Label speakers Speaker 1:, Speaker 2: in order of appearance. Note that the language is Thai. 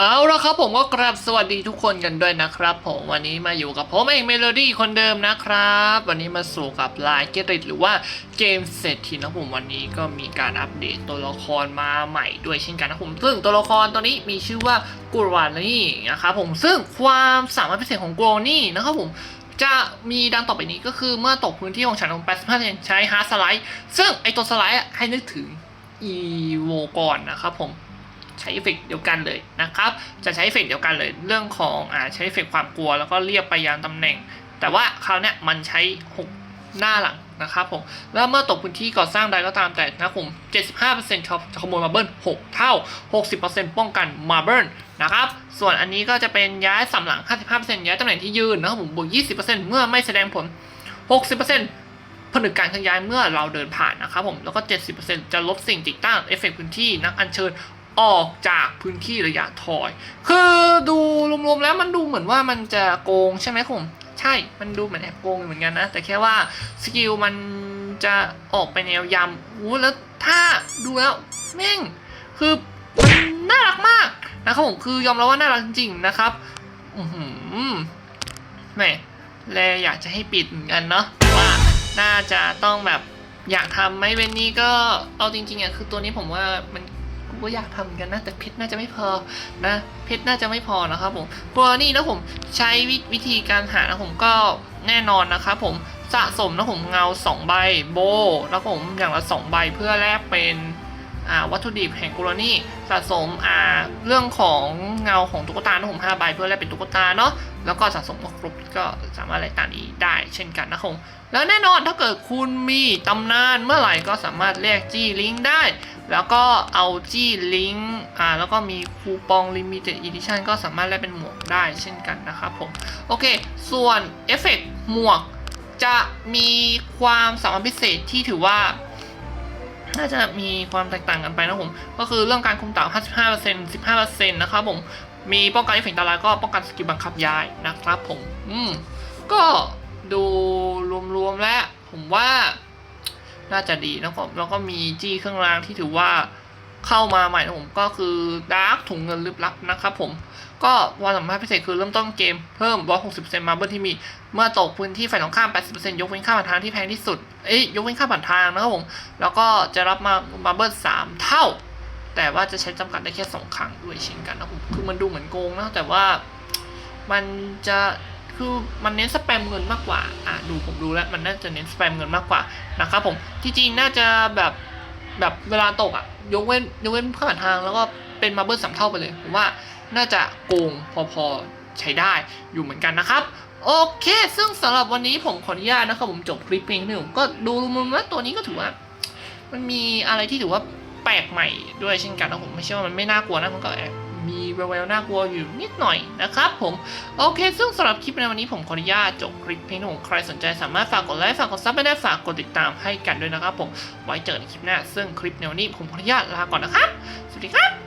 Speaker 1: เอาละครับผมก็กราบสวัสดีทุกคนกันด้วยนะครับผมวันนี้มาอยู่กับผมเองเมโลดี้คนเดิมนะครับ วันนี้มาสู่กับลายเกติดหรือว่าเกมเศรษฐีนะผมวันนี้ก็มีการอัปเดตตัวละครมาใหม่ด้วยเช่นกันนะผมซึ่งตัวละครตัวนี้มีชื่อว่ากูรวานี่นะครับผมซึ่งความสามารถพิเศษของกูรวานี่นะครับผมจะมีดังต่อไปนี้ก็คือเมื่อตกพื้นที่ของฉันลงไป15%ใช้ฮาร์ดสไลด์ซึ่งไอตัวสไลด์อะให้นึกถึง e v o ก่อนนะครับผม ช้เอฟเฟกต์เดียวกันเลยนะครับ จะใช้เอฟเฟกต์เดียวกันเลย เรื่องของอ่าใช้เอฟเฟกต์ความกลัวแล้วก็เรียกไปยังตำแหน่ง แต่ว่าคราวเนี้ยมันใช้ 6 หน้าหลังนะครับผมแล้วเมื่อตกพื้นที่ก่อสร้างใดก็ตามแต่นะครับผม 75%ครับจะขโมยมาเบิล6 เท่า 60%ป้องกันมาเบิลนะครับ ส่วนอันนี้ก็จะเป็นย้ายสำหลัง 55%ย้ายตำแหน่งที่ยืนนะครับผมบวก 20%เมื่อไม่แสดงผล 60%ผนึกการเคลื่อนย้ายเมื่อเราเดินผ่านนะครับผม แล้วก็ 70%จะลบสิ่งติดตั้งเอฟเฟกต์พื้นที่นักอัญเชิญ ออกจากพื้นที่ระยะถอย คือดูรวมๆแล้วมันดูเหมือนว่ามันจะโกงใช่ไหมผมใช่ มันดูเหมือนแอบโกงเหมือนกันนะ แต่แค่ว่าสกิลมันจะออกไปแนวยำอู้แล้วถ้าดูแล้วแม่งคือมันน่ารักมากนะครับผมคือยอมรับว่าน่ารักจริงๆนะครับ อือหือแหมแลอยากจะให้ปิดเหมือนกันเนาะว่าน่าจะต้องแบบอยากทำไหมเวนนี้ก็เอาจริงๆอะคือตัวนี้ผมว่ามัน กูก็อยากทำกันนะ แต่เพชรน่าจะไม่พอนะ เพชรน่าจะไม่พอนะครับผมตัวนี้นะผมใช้วิวิธีการหานะผมก็แน่นอนนะครับผมสะสมนะผมเงา 2 ใบโบแล้วผมอย่างละ 2 ใบเพื่อแลกเป็น วัตถุดิบแห่งกุรนี่สะสมเรื่องของเงาของตุ๊กตานะผม5ใบเพื่อแลกเป็นตุ๊กตาเนาะแล้วก็สะสมครบก็สามารถอะไรต่างนี้ได้เช่นกันนะครับผมแล้วแน่นอนถ้าเกิดคุณมีตำนานเมื่อไหร่ก็สามารถแลกจี้ลิงก์ได้ แล้วก็เอาจี้ลิงก์อ่าแล้วก็มีคูปอง Limited Edition ก็สามารถแลกเป็นหมวกได้เช่นกันนะครับผมโอเค ส่วนเอฟเฟกต์หมวกจะมีความสามารถพิเศษที่ถือว่า น่าจะมีความแตกต่างกันไปนะผม ก็คือเรื่องการคุมเต่า 55% 15%นะครับผม มีป้องกันเอฟเฟกต์ดารายก็ป้องกันสกิลบังคับย้ายนะครับผม อืม ก็ดูรวมๆแล้ว ผมว่าน่าจะดีนะครับแล้วก็มีจี้เครื่องรางที่ถือว่า เข้ามาใหม่นะผมก็คือดาร์กถุงเงินลึกลับนะครับผมก็ความสามารถพิเศษคือเริ่มต้นเกมเพิ่ม160%มาเบิลที่มี เมื่อตกพื้นที่ฝ่ายตรงข้าม 80%ยกเว้นค่าผ่านทางที่แพงที่สุด เอ้ยยกเว้นค่าผ่านทางนะครับผม แล้วก็จะรับมามาเบิล3เท่า แต่ว่าจะใช้จำกัดได้แค่ 2 ครั้งด้วยเช่นกันนะผม คือมันดูเหมือนโกงนะ แต่ว่ามันจะคือมันเน้นสแปมเงินมากกว่า อะดูผมดูแล้วมันน่าจะเน้นสแปมเงินมากกว่านะครับผม ที่จริงน่าจะแบบ แบบเวลาตกอะ ยกเว้นยกเว้นค่าผ่านทางแล้วก็เป็นมาเบิลสามเท่าไปเลย ผมว่าน่าจะโกงพอๆใช้ได้อยู่เหมือนกันนะครับ โอเค ซึ่งสำหรับวันนี้ผมขออนุญาตนะครับผมจบคลิปเพียงนี้ผมก็ดูมุมว่าตัวนี้ก็ถือว่า มันมีอะไรที่ถือว่าแปลกใหม่ด้วยเช่นกันนะผมไม่เชื่อว่ามันไม่น่ากลัวนะมันก็แอบ มีแววๆน่ากลัวอยู่นิดหน่อยนะครับผม โอเค ซึ่งสำหรับคลิปในวันนี้ผมขออนุญาตจบคลิปเพียงหนี้ผมใครสนใจสามารถฝากกดไลค์ฝากกดซับไม่ได้ฝากกดติดตามให้กันด้วยนะครับผมไว้เจอกันในคลิปหน้า ซึ่งคลิปในวันนี้ผมขออนุญาตลาก่อนนะครับ สวัสดีครับ